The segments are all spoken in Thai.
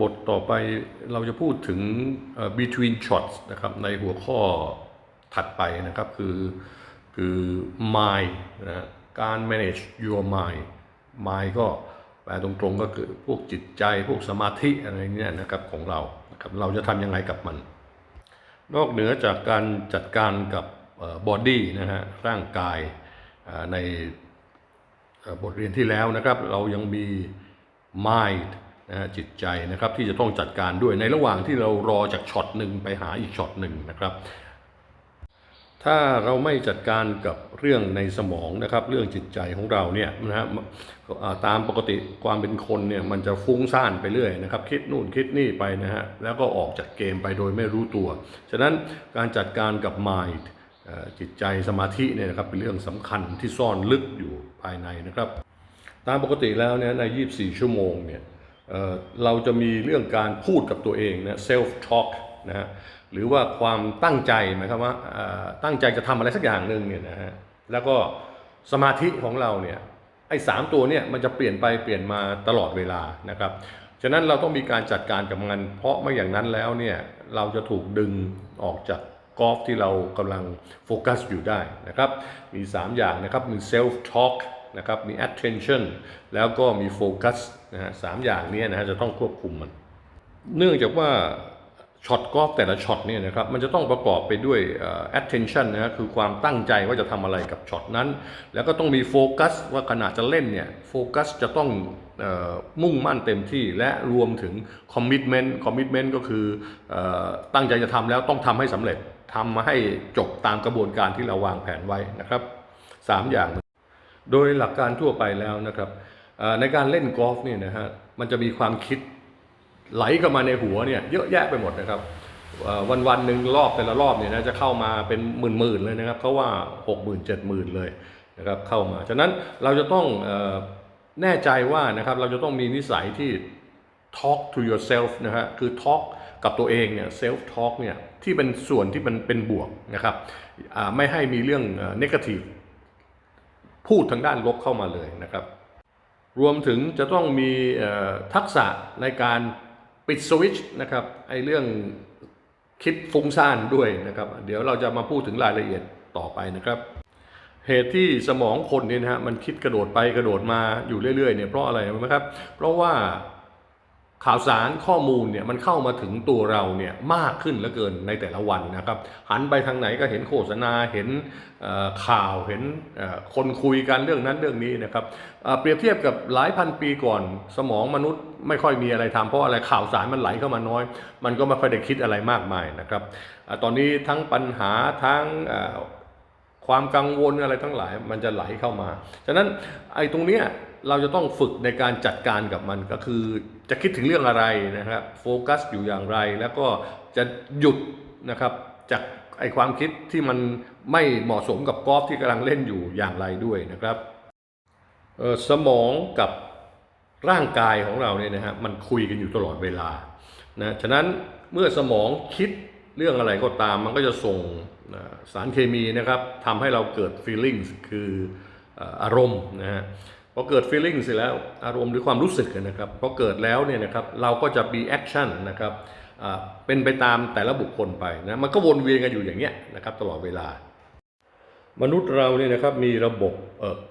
บทต่อไปเราจะพูดถึง between shots นะครับในหัวข้อถัดไปนะครับคือคือ mind นะฮะการ manage your mind mind ก็แปลตรงๆก็คือพวกจิตใจพวกสมาธิอะไรเงี้ยนะครับของเรานะครับเราจะทำยังไงกับมัน นอกเหนือจากการจัดการกับบอดี้นะฮะร่างกายในบทเรียนที่แล้วนะครับ เรายังมี mind นะฮะจิตใจนะครับที่จะต้องจัดการด้วยในระหว่างที่เรารอจากช็อตหนึ่งไปหาอีกช็อตหนึ่งนะครับ ถ้าเราไม่จัดการกับเรื่องในสมองนะครับ เรื่องจิตใจของเราเนี่ยนะฮะตามปกติความเป็นคนเนี่ยมันจะฟุ้งซ่านไปเรื่อยนะครับ คิดนู่นคิดนี่ไปนะฮะแล้วก็ออกจากเกมไปโดยไม่รู้ตัว ฉะนั้นการจัดการกับ mind จิตใจสมาธิเนี่ยนะครับเป็นเรื่องสำคัญที่ซ่อนลึกอยู่ภายในนะครับ ตามปกติแล้วเนี่ยใน 24 ชั่วโมงเนี่ย เเราจะมีเรื่องการพูดกับตัวเองนะ self talk นะฮะหรือว่าความตั้งใจหมายความว่าตั้งใจจะทำอะไรสักอย่างหนึ่งเนี่ยนะฮะแล้วก็สมาธิของเราเนี่ยไอ้สามตัวเนี่ยมันจะเปลี่ยนไปเปลี่ยนมาตลอดเวลานะครับฉะนั้นเราต้องมีการจัดการกับมัน เพราะไม่อย่างนั้นแล้วเนี่ยเราจะถูกดึงออกจากกอล์ฟที่เรากำลังโฟกัสอยู่ได้นะครับ มี 3 อย่างนะครับมี self talk นะครับมี attention แล้วก็มี focus นะฮะสามอย่างนี้นะฮะจะต้องควบคุมมัน เนื่องจากว่าช็อตกอล์ฟแต่ละช็อตเนี่ยนะครับมันจะต้องประกอบไปด้วย attention นะฮะคือความตั้งใจว่าจะทำอะไรกับช็อตนั้น แล้วก็ต้องมีโฟกัสว่าขณะจะเล่นเนี่ยโฟกัสจะต้องออมุ่งมั่นเต็มที่และรวมถึง commitment commitment ก็คือออตั้งใจจะทำแล้วต้องทำให้สำเร็จทำมาให้จบตามกระบวนการที่เราวางแผนไว้นะครับสามอย่าง โดยหลักการทั่วไปแล้วนะครับในการเล่นกอล์ฟเนี่ยนะฮะมันจะมีความคิดไหลเข้ามาในหัวเนี่ยเยอะแยะไปหมดนะครับวันวันๆหนึ่งรอบแต่ละรอบเนี่ยนะจะเข้ามาเป็นหมื่นๆเลยนะครับเขาว่าหกหมื่นเจ็ดหมื่นเลยนะครับเข้ามาฉะนั้นเราจะต้องแน่ใจว่านะครับเราจะต้องมีนิสัยที่ talk to yourself นะฮะคือ talk กับตัวเองเนี่ย self talk เนี่ยที่เป็นส่วนที่มันเป็นบวกนะครับไม่ให้มีเรื่อง negative พูดทางด้านลบเข้ามาเลยนะครับ รวมถึงจะต้องมีทักษะในการปิดสวิตช์นะครับไอ้เรื่องคิดฟุ้งซ่านด้วยนะครับ เดี๋ยวเราจะมาพูดถึงรายละเอียดต่อไปนะครับ เหตุที่สมองคนเนี่ยนะฮะมันคิดกระโดดไปกระโดดมาอยู่เรื่อยๆเนี่ยเพราะอะไรรู้ไหมครับ เพราะว่า ข่าวสารข้อมูลเนี่ยมันเข้ามาถึงตัวเราเนี่ยมากขึ้นเหลือเกินในแต่ละวันนะครับหันไปทางไหนก็เห็นโฆษณาเห็นข่าวเห็นคนคุยกันเรื่องนั้นเรื่องนี้นะครับเปรียบเทียบกับหลายพันปีก่อน สมองมนุษย์ไม่ค่อยมีอะไรทำเพราะอะไรข่าวสารมันไหลเข้ามาน้อย มันก็ไม่ค่อยได้คิดอะไรมากมายนะครับตอนนี้ทั้งปัญหาทั้งความกังวลอะไรทั้งหลายมันจะไหลเข้ามา ฉะนั้นไอ้ตรงเนี้ยเราจะต้องฝึกในการจัดการกับมันก็คือ จะคิดถึงเรื่องอะไรนะครับโฟกัสอยู่อย่างไร แล้วก็จะหยุดนะครับจากไอความคิดที่มันไม่เหมาะสมกับกอล์ฟที่กำลังเล่นอยู่อย่างไรด้วยนะครับสมองกับร่างกายของเราเนี่ยนะฮะมันคุยกันอยู่ตลอดเวลานะฉะนั้นเมื่อสมองคิดเรื่องอะไรก็ตามมันก็จะส่งสารเคมีนะครับทำให้เราเกิด feelings คืออารมณ์นะฮะ พอเกิด feeling เสร็จแล้วอารมณ์หรือความรู้สึกนะครับพอเกิดแล้วเนี่ยนะครับเราก็จะมี action นะครับเป็นไปตามแต่ละบุคคลไปนะมันก็วนเวียนกันอยู่อย่างเงี้ยนะครับตลอดเวลา มนุษย์เราเนี่ยนะครับมีระบบ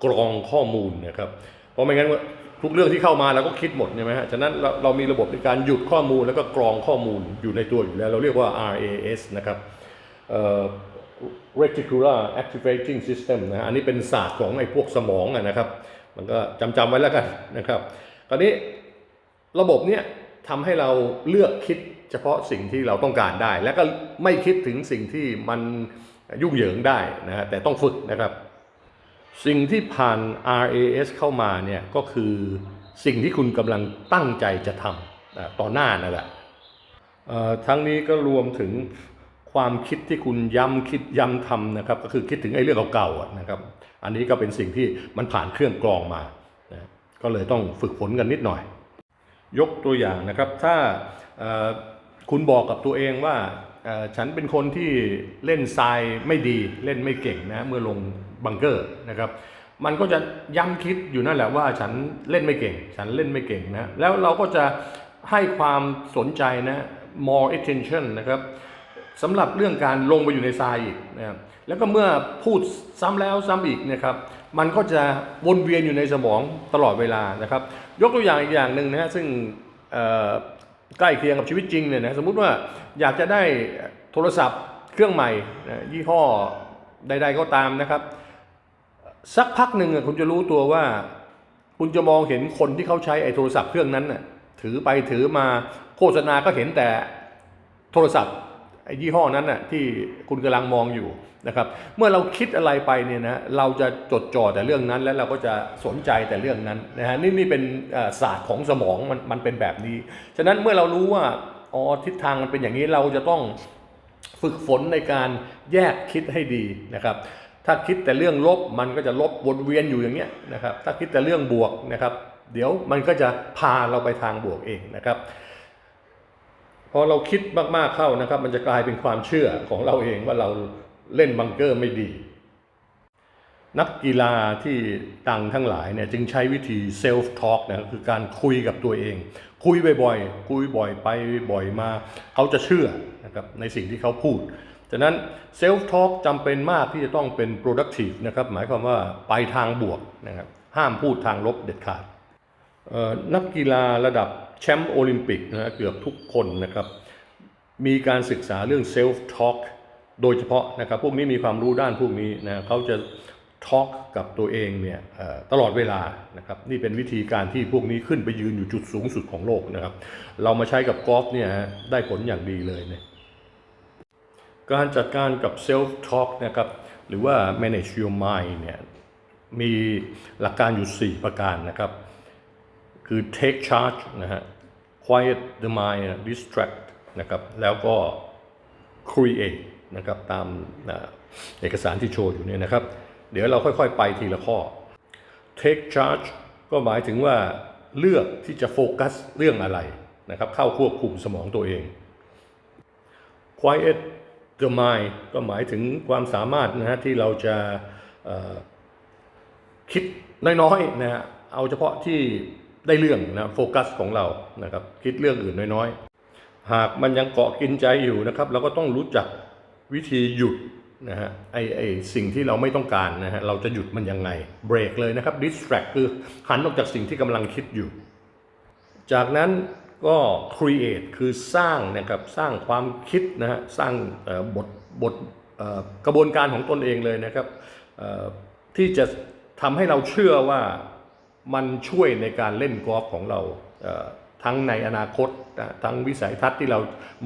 กรองข้อมูลนะครับเพราะไม่งั้นว่าทุกเรื่องที่เข้ามาเราก็คิดหมดใช่ไหมฮะฉะนั้นเราเรามีระบบในการหยุดข้อมูลแล้วก็กรองข้อมูลอยู่ในตัวอยู่แล้ว เราเรียกว่า RAS นะครับ reticular activating system นะฮะอันนี้เป็นศาสตร์ของไอ้พวกสมองนะครับ มันก็จำจำไว้แล้วกันนะครับคราวนี้ระบบเนี้ยทำให้เราเลือกคิดเฉพาะสิ่งที่เราต้องการได้ แล้วก็ไม่คิดถึงสิ่งที่มันยุ่งเหยิงได้นะฮะแต่ต้องฝึกนะครับ สิ่งที่ผ่าน RAS เข้ามาเนี่ยก็คือสิ่งที่คุณกำลังตั้งใจจะทำต่อหน้านั่นแหละทั้งนี้ก็รวมถึง ความคิดที่คุณย้ำคิดย้ำทำนะครับ ก็คือคิดถึงไอ้เรื่องเก่าๆนะครับ อันนี้ก็เป็นสิ่งที่มันผ่านเครื่องกรองมานะก็เลยต้องฝึกฝนกันนิดหน่อย ยกตัวอย่างนะครับ ถ้าคุณบอกกับตัวเองว่าฉันเป็นคนที่เล่นทรายไม่ดีเล่นไม่เก่งนะเมื่อลงบังเกอร์นะครับ มันก็จะย้ำคิดอยู่นั่นแหละว่าฉันเล่นไม่เก่ง ฉันเล่นไม่เก่งนะแล้วเราก็จะให้ความสนใจนะ more attention นะครับ สำหรับเรื่องการลงไปอยู่ในทรายอีกนะครับแล้วก็เมื่อพูดซ้ำแล้วซ้ำอีกนะครับมันก็จะวนเวียนอยู่ในสมองตลอดเวลานะครับ ยกตัวอย่างอีกอย่างหนึ่งนะฮะซึ่งใกล้เคียงกับชีวิตจริงเนี่ยนะสมมุติว่าอยากจะได้โทรศัพท์เครื่องใหม่ยี่ห้อใด ๆก็ตามนะครับ สักพักหนึ่งคุณจะรู้ตัวว่า คุณจะมองเห็นคนที่เขาใช้ไอ้โทรศัพท์เครื่องนั้นน่ะถือไปถือมาโฆษณาก็เห็นแต่โทรศัพท์ ไอ้ยี่ห้อนั้นน่ะที่คุณกำลังมองอยู่นะครับเมื่อเราคิดอะไรไปเนี่ยนะเราจะจดจ่อแต่เรื่องนั้น แล้วเราก็จะสนใจแต่เรื่องนั้นนะฮะนี่นี่เป็นศาสตร์ของสมองมันมันเป็นแบบนี้ ฉะนั้นเมื่อเรารู้ว่าอ๋อทิศทางมันเป็นอย่างนี้เราจะต้องฝึกฝนในการแยกคิดให้ดีนะครับถ้าคิดแต่เรื่องลบมันก็จะลบวนเวียนอยู่อย่างเงี้ยนะครับถ้าคิดแต่เรื่องบวกนะครับเดี๋ยวมันก็จะพาเราไปทางบวกเองนะครับ อเราคิดมากๆเข้านะครับ มันจะกลายเป็นความเชื่อของเราเองว่าเราเล่นบังเกอร์ไม่ดี นักกีฬาที่ดังทั้งหลายเนี่ยจึงใช้วิธีเซลฟ์ทอล์กนะครับคือการคุยกับตัวเอง คุยบ่อยๆ คุยบ่อยไปบ่อยมา เขาจะเชื่อนะครับในสิ่งที่เขาพูดฉะนั้นเซลฟ์ทอล์กจำเป็นมากที่จะต้องเป็น productive นะครับหมายความว่าไปทางบวกนะครับห้ามพูดทางลบเด็ดขาด นักกีฬาระดับแชมป์โอลิมปิกนะเกือบทุกคนนะครับ มีการศึกษาเรื่องเซลฟ์ทอ l k โดยเฉพาะนะครับ พวกนี้มีความรู้ด้านพวกนี้นะเขาจะทอ l k กับตัวเองเนี่ยตลอดเวลานะครับ นี่เป็นวิธีการที่พวกนี้ขึ้นไปยืนอยู่จุดสูงสุดของโลกนะครับ เรามาใช้กับกอล์ฟเนี่ยได้ผลอย่างดีเลยเนี่ยการจัดการกับ self talk นะครับ หรือว่า manage your mind เนี่ยมีหลักการอยู่ 4 ประการนะครับ คือ take charge นะฮะ quiet the mind distract นะครับ แล้วก็ create นะครับ ตามเอกสารที่โชว์อยู่เนี่ยนะครับ เดี๋ยวเราค่อยๆ ไปทีละข้อ take charge ก็หมายถึงว่าเลือกที่จะโฟกัสเรื่องอะไรนะครับ เข้าควบคุมสมองตัวเอง quiet the mind ก็หมายถึงความสามารถนะฮะที่เราจะคิดน้อยๆนะฮะเอาเฉพาะที่ ได้เรื่องนะโฟกัสของเรานะครับคิดเรื่องอื่นน้อยๆ หากมันยังเกาะกินใจอยู่นะครับ เราก็ต้องรู้จักวิธีหยุดนะฮะไอไอสิ่งที่เราไม่ต้องการนะฮะเราจะหยุดมันยังไงเบรกเลยนะครับ distract คือหันออกจากสิ่งที่กำลังคิดอยู่ จากนั้นก็ create คือสร้างนะครับสร้างความคิดนะฮะสร้างบทบทกระบวนการของตนเองเลยนะครับที่จะทำให้เราเชื่อว่า มันช่วยในการเล่นกอล์ฟของเราทั้งในอนาคตทั้งวิสัยทัศน์ที่เรา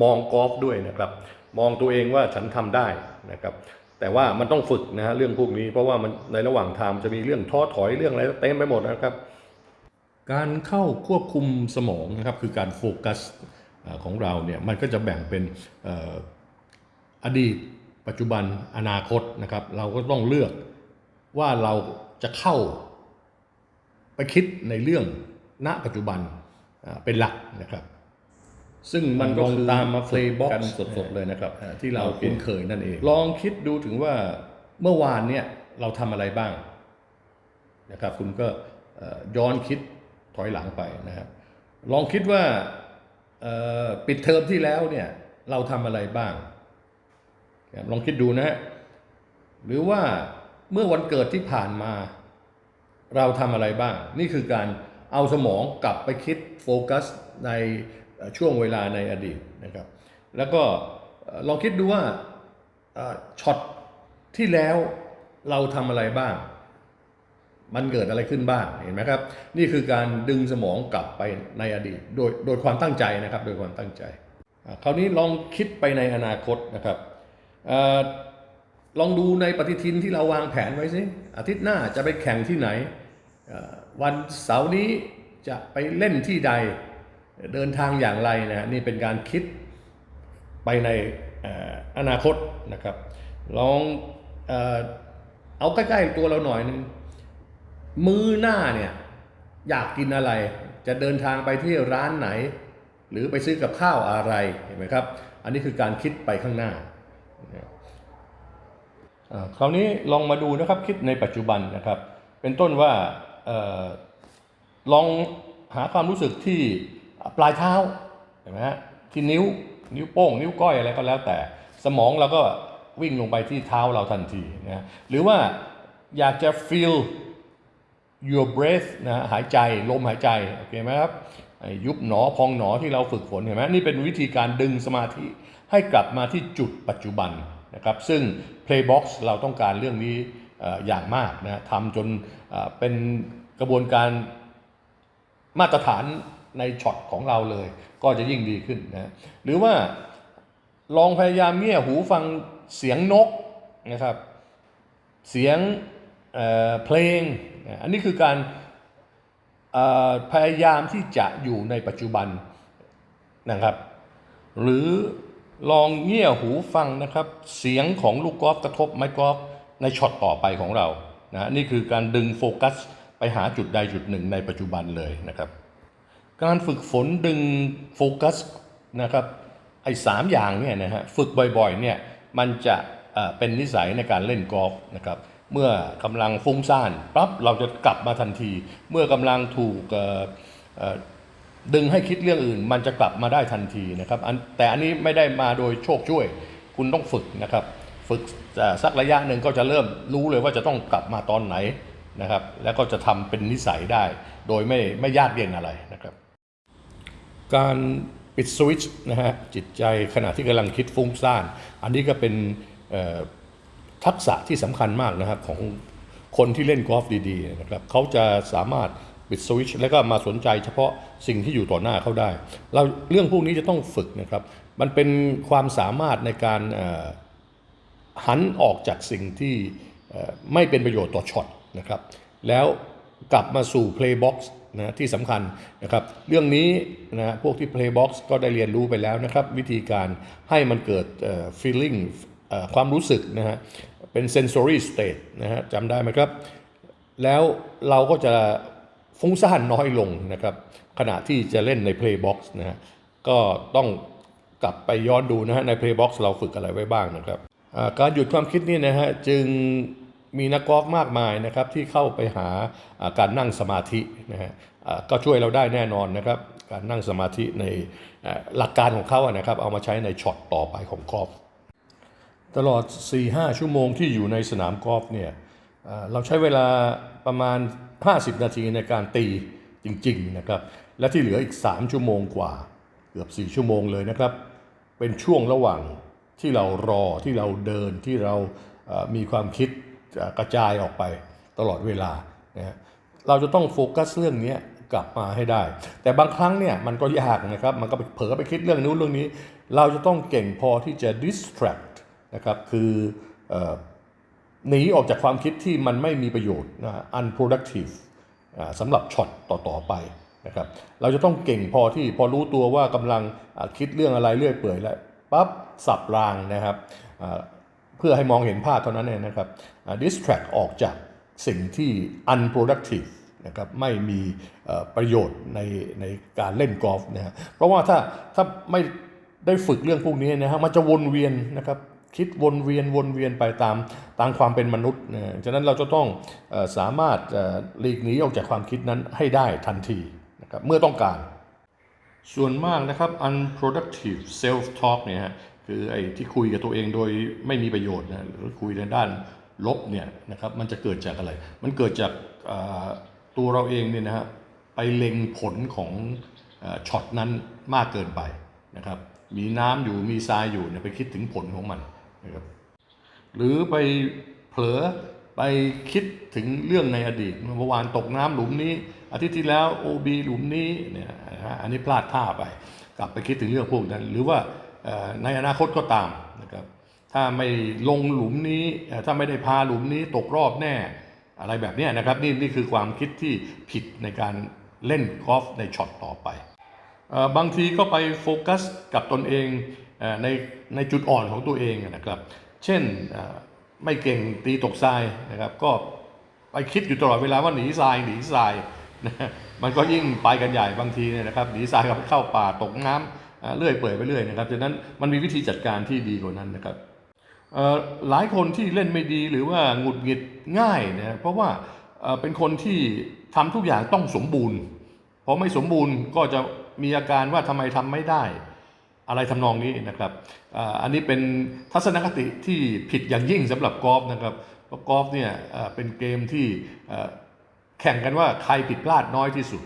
มองกอล์ฟด้วยนะครับมองตัวเองว่าฉันทำได้นะครับแต่ว่ามันต้องฝึกนะฮะเรื่องพวกนี้เพราะว่ามันในระหว่างทางจะมีเรื่องท้อถอยเรื่องอะไรเต็มไปหมดนะครับ การเข้าควบคุมสมองนะครับคือการโฟกัสของเราเนี่ยมันก็จะแบ่งเป็นอดีต ปัจจุบันอนาคตนะครับ เราก็ต้องเลือกว่าเราจะเข้า ไปคิดในเรื่องณปัจจุบันอ่าเป็นหลักนะครับ ซึ่งมันก็คือตามมาเพลย์บ็อกกันสดๆเลยนะครับอ่าที่เราคุ้นเคยนั่นเอง ลองคิดดูถึงว่าเมื่อวานเนี่ยเราทำอะไรบ้างนะครับ คุณก็เอ่อย้อนคิดถอยหลังไปนะครับ ลองคิดว่าเอ่อปิดเทอมที่แล้วเนี่ยเราทำอะไรบ้างนะครับลองคิดดูนะฮะหรือว่าเมื่อวันเกิดที่ผ่านมา เราทำอะไรบ้าง นี่คือการเอาสมองกลับไปคิดโฟกัสในช่วงเวลาในอดีตนะครับ แล้วก็ลองคิดดูว่าช็อตที่แล้วเราทำอะไรบ้าง มันเกิดอะไรขึ้นบ้างเห็นไหมครับ นี่คือการดึงสมองกลับไปในอดีตโดยโดยความตั้งใจนะครับ โดยความตั้งใจ คราวนี้ลองคิดไปในอนาคตนะครับ ลองดูในปฏิทินที่เราวางแผนไว้สิอาทิตย์หน้าจะไปแข่งที่ไหน วันเสาร์นี้จะไปเล่นที่ใดเดินทางอย่างไรนะนี่เป็นการคิดไปในอนาคตนะครับ ลองเอาใกล้ๆตัวเราหน่อยนึงมื้อหน้าเนี่ยอยากกินอะไร จะเดินทางไปที่ร้านไหน หรือไปซื้อกับข้าวอะไรเห็นไหมครับ อันนี้คือการคิดไปข้างหน้าอ่า คราวนี้ลองมาดูนะครับคิดในปัจจุบันนะครับ เป็นต้นว่าออลองหาความรู้สึกที่ปลายเท้าเห็นไหมฮะที่นิ้วนิ้วโป้ง นิ้วก้อยอะไรก็แล้วแต่ สมองเราก็วิ่งลงไปที่เท้าเราทันทีนะหรือว่าอยากจะ feel your breath นะหายใจลมหายใจโอเคไหมครับยุบหนอพองหนอที่เราฝึกฝนเห็นไหมนี่เป็นวิธีการดึงสมาธิให้กลับมาที่จุดปัจจุบัน นะครับซึ่ง Playbox เราต้องการเรื่องนี้อย่างมากนะทำจนเป็นกระบวนการมาตรฐานในช็อตของเราเลย ก็จะยิ่งดีขึ้นนะหรือว่าลองพยายามเงี่ยหูฟังเสียงนกนะครับเสียงเเพลง อันนี้คือการพยายามที่จะอยู่ในปัจจุบันนะครับ หรือ ลองเงี่ยหูฟังนะครับ เสียงของลูกกอล์ฟกระทบไม้กอล์ฟในช็อตต่อไปของเรานะนี่คือการดึงโฟกัสไปหาจุดใดจุดหนึ่งในปัจจุบันเลยนะครับ การฝึกฝนดึงโฟกัสนะครับไอ้สามอย่างเนี่ยนะฮะฝึกบ่อยๆเนี่ยมันจะเป็นนิสัยในการเล่นกอล์ฟนะครับเมื่อกำลังฟุ้งซ่านปั๊บเราจะกลับมาทันที เมื่อกำลังถูก ดึงให้คิดเรื่องอื่น มันจะกลับมาได้ทันทีนะครับแต่อันนี้ไม่ได้มาโดยโชคช่วย คุณต้องฝึกนะครับ ฝึกสักระยะหนึ่งก็จะเริ่มรู้เลยว่าจะต้องกลับมาตอนไหนนะครับ แล้วก็จะทำเป็นนิสัยได้ โดยไม่ไม่ยากเย็นอะไรนะครับ การปิดสวิตช์นะฮะจิตใจขณะที่กำลังคิดฟุ้งซ่าน อันนี้ก็เป็นทักษะที่สำคัญมากนะครับของคนที่เล่นกอล์ฟดีๆนะครับเขาจะสามารถ ปิดสวิตช์แล้วก็มาสนใจเฉพาะสิ่งที่อยู่ต่อหน้าเขาได้ เราเรื่องพวกนี้จะต้องฝึกนะครับ มันเป็นความสามารถในการหันออกจากสิ่งที่ไม่เป็นประโยชน์ต่อช็อตนะครับ แล้วกลับมาสู่ Playbox นะที่สำคัญนะครับ เรื่องนี้นะพวกที่ Playbox ก็ได้เรียนรู้ไปแล้วนะครับ วิธีการให้มันเกิด feeling ความรู้สึกนะฮะเป็น sensory state นะฮะจำได้ไหมครับ แล้วเราก็จะ ฟุ้งซ่านน้อยลงนะครับ ขณะที่จะเล่นใน Playbox นะฮะก็ต้องกลับไปย้อนดูนะฮะใน Playbox เราฝึกอะไรไว้บ้างนะครับการหยุดความคิดนี่นะฮะจึงมีนักกอล์ฟมากมายนะครับที่เข้าไปหาการนั่งสมาธินะฮะก็ช่วยเราได้แน่นอนนะครับ การนั่งสมาธิในหลักการของเขาอะนะครับ เอามาใช้ในช็อตต่อไปของกอล์ฟตลอด 4-5 ชั่วโมงที่อยู่ในสนามกอล์ฟเนี่ยเราใช้เวลาประมาณ 50 นาทีในการตีจริงๆนะครับและที่เหลืออีก 3 ชั่วโมงกว่า เกือบ 4 ชั่วโมงเลยนะครับ เป็นช่วงระหว่างที่เรารอที่เราเดินที่เรามีความคิดกระจายออกไปตลอดเวลานะเราจะต้องโฟกัสเรื่องนี้กลับมาให้ได้ แต่บางครั้งเนี่ยมันก็ยากนะครับ มันก็ไปเผลอไปคิดเรื่องนู้นเรื่องนี้ เราจะต้องเก่งพอที่จะ distract นะครับ คืออ หนีออกจากความคิดที่มันไม่มีประโยชน์นะ unproductive สำหรับช็อตต่อ ๆ ไปนะครับ เราจะต้องเก่งพอที่พอรู้ตัวว่ากำลังคิดเรื่องอะไรเรื่อยเปื่อยแล้วปั๊บสับรางนะครับ เพื่อให้มองเห็นภาพเท่านั้นเองนะครับ distract ออกจากสิ่งที่ unproductive นะครับไม่มีประโยชน์ในในการเล่นกอล์ฟนะฮะเพราะว่าถ้าถ้าไม่ได้ฝึกเรื่องพวกนี้นะฮะมันจะวนเวียนนะครับ คิดวนเวียนวนเวียนไปตามตามความเป็นมนุษย์นะฉะนั้นเราจะต้องสามารถหลีกหนีออกจากความคิดนั้นให้ได้ทันทีนะครับเมื่อต้องการ ส่วนมากนะครับ unproductive self talk เนี่ยฮะคือไอ้ที่คุยกับตัวเองโดยไม่มีประโยชน์นะหรือคุยในด้านลบเนี่ยนะครับมันจะเกิดจากอะไร มันเกิดจากตัวเราเองเนี่ยนะฮะไปเล็งผลของอช็อตนั้นมากเกินไปนะครับมีน้ำอยู่มีทรายอยู่เนี่ยไปคิดถึงผลของมัน นะครับหรือไปเผลอไปคิดถึงเรื่องในอดีตเมื่อวานตกน้ำหลุมนี้ อาทิตย์ที่แล้ว OB หลุมนี้เนี่ยนะอันนี้พลาดท่าไป กลับไปคิดถึงเรื่องพวกนั้น หรือว่าในอนาคตก็ตามนะครับถ้าไม่ลงหลุมนี้ถ้าไม่ได้พาหลุมนี้ตกรอบแน่อะไรแบบนี้นะครับนี่นี่คือความคิดที่ผิดในการเล่นกอล์ฟในช็อตต่อไปอบางทีก็ไปโฟกัสกับตนเอง ในในจุดอ่อนของตัวเองนะครับ เช่นไม่เก่งตีตกทรายนะครับ ก็ไปคิดอยู่ตลอดเวลาว่าหนีทรายหนีทรายนะมันก็ยิ่งไปกันใหญ่บางทีเนี่ยนะครับหนีทรายก็ไปเข้าป่าตกน้ำเอ่อเรื่อยเปื่อยไปเรื่อยนะครับฉะนั้นมันมีวิธีจัดการที่ดีกว่านั้นนะครับหลายคนที่เล่นไม่ดีหรือว่าหงุดหงิดง่ายนะเพราะว่าเอ่อเป็นคนที่ทำทุกอย่างต้องสมบูรณ์พอไม่สมบูรณ์ก็จะมีอาการว่าทำไมทำไม่ได้ อะไรทำนองนี้นะครับอันนี้เป็นทัศนคติที่ผิดอย่างยิ่งสำหรับกอล์ฟนะครับเพราะกอล์ฟเนี่ยเป็นเกมที่แข่งกันว่าใครผิดพลาดน้อยที่สุด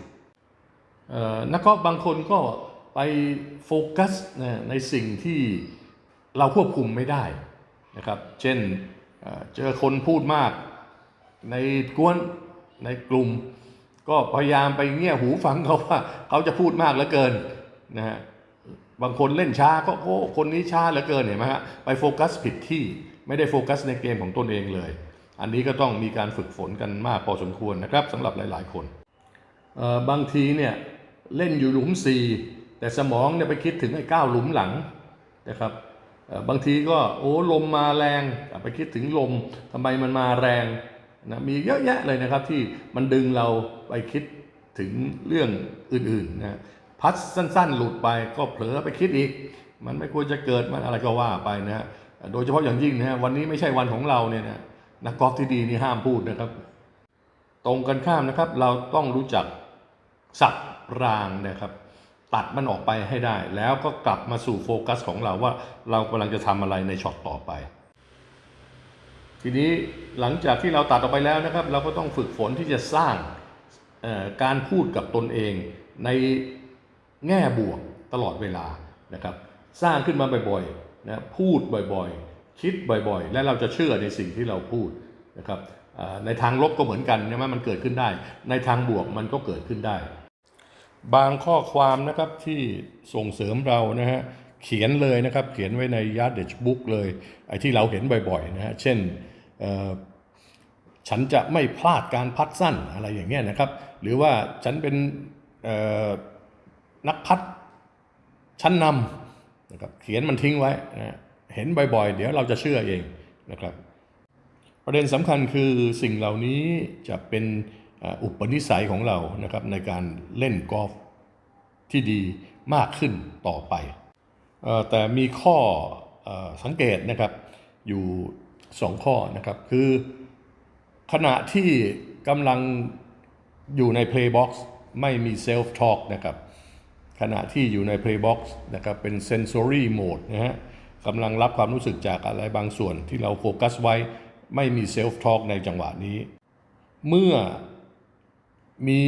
นักกอล์ฟบางคนก็ไปโฟกัสในสิ่งที่เราควบคุมไม่ได้นะครับ เช่นเอ่อเจอคนพูดมาก ในกวนในกลุ่ม ก็พยายามไปเงี่ยหูฟังเขาว่าเขาจะพูดมากเหลือเกินนะฮะ บางคนเล่นช้าก็โอ้คนนี้ช้าเหลือเกินเห็นไหมฮะไปโฟกัสผิดที่ไม่ได้โฟกัสในเกมของตนเองเลย อันนี้ก็ต้องมีการฝึกฝนกันมากพอสมควรนะครับสำหรับหลาย ๆ คนบางทีเนี่ยเล่นอยู่หลุม 4 แต่สมองเนี่ยไปคิดถึงไอ้เก้าหลุมหลังนะครับบางทีก็โอ้ลมมาแรงไปคิดถึงลมทำไมมันมาแรงนะมีเยอะแยะเลยนะครับที่มันดึงเราไปคิดถึงเรื่องอื่นๆนะ พัดสั้น ๆ หลุดไปก็เผลอไปคิดอีก มันไม่ควรจะเกิดมันอะไรก็ว่าไปนะฮะโดยเฉพาะอย่างยิ่งนะฮะวันนี้ไม่ใช่วันของเราเนี่ยนะนักกอล์ฟที่ดีนี่ห้ามพูดนะครับ ตรงกันข้ามนะครับ เราต้องรู้จักสับรางนะครับ ตัดมันออกไปให้ได้ แล้วก็กลับมาสู่โฟกัสของเราว่าเรากำลังจะทำอะไรในช็อตต่อไป ทีนี้หลังจากที่เราตัดออกไปแล้วนะครับ เราก็ต้องฝึกฝนที่จะสร้างการพูดกับตนเองใน แง่บวกตลอดเวลานะครับ สร้างขึ้นมาบ่อยๆนะพูดบ่อยๆ คิดบ่อยๆ และเราจะเชื่อในสิ่งที่เราพูดนะครับในทางลบก็เหมือนกันใช่ไหมมันเกิดขึ้นได้ ในทางบวกมันก็เกิดขึ้นได้ บางข้อความนะครับที่ส่งเสริมเรานะฮะเขียนเลยนะครับเขียนไว้ใน Yardage Book เลยไอ้ที่เราเห็นบ่อยๆนะฮะเช่นฉันจะไม่พลาดการพัดสั้นอะไรอย่างเงี้ยนะครับ หรือว่าฉันเป็น นักพัดชั้นนำนะครับเขียนมันทิ้งไว้นะฮะเห็นบ่อยๆ เดี๋ยวเราจะเชื่อเองนะครับ ประเด็นสำคัญคือสิ่งเหล่านี้จะเป็นอุปนิสัยของเรานะครับในการเล่นกอล์ฟที่ดีมากขึ้นต่อไป แต่มีข้อเออสังเกตนะครับอยู่สองข้อนะครับ คือขณะที่กำลังอยู่ใน Playbox ไม่มี Self Talk นะครับ ขณะที่อยู่ใน Playbox นะครับเป็น Sensory Mode นะฮะกำลังรับความรู้สึกจากอะไรบางส่วนที่เราโฟกัสไว้ ไม่มี Self Talk ในจังหวะนี้ เมื่อมี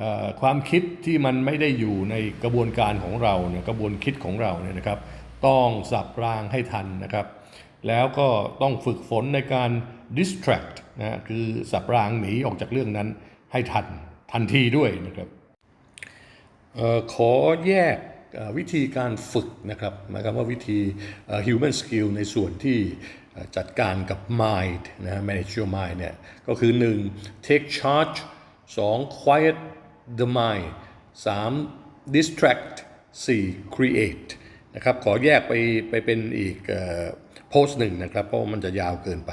อความคิดที่มันไม่ได้อยู่ในกระบวนการของเราเนี่ยกระบวนคิดของเราเนี่ยนะครับ ต้องสับรางให้ทันนะครับ แล้วก็ต้องฝึกฝนในการ distract นะฮะคือสับรางหนีออกจากเรื่องนั้นให้ทันทันทีด้วยนะครับ ขอแยกวิธีการฝึกนะครับหมายความว่าวิธี human skill ในส่วนที่จัดการกับ mind นะฮะ manage your mind เนี่ยก็คือ 1. take charge 2. quiet the mind 3. distract 4. create นะครับขอแยกไปไปเป็นอีกโพสต์หนึ่งนะครับ เพราะมันจะยาวเกินไป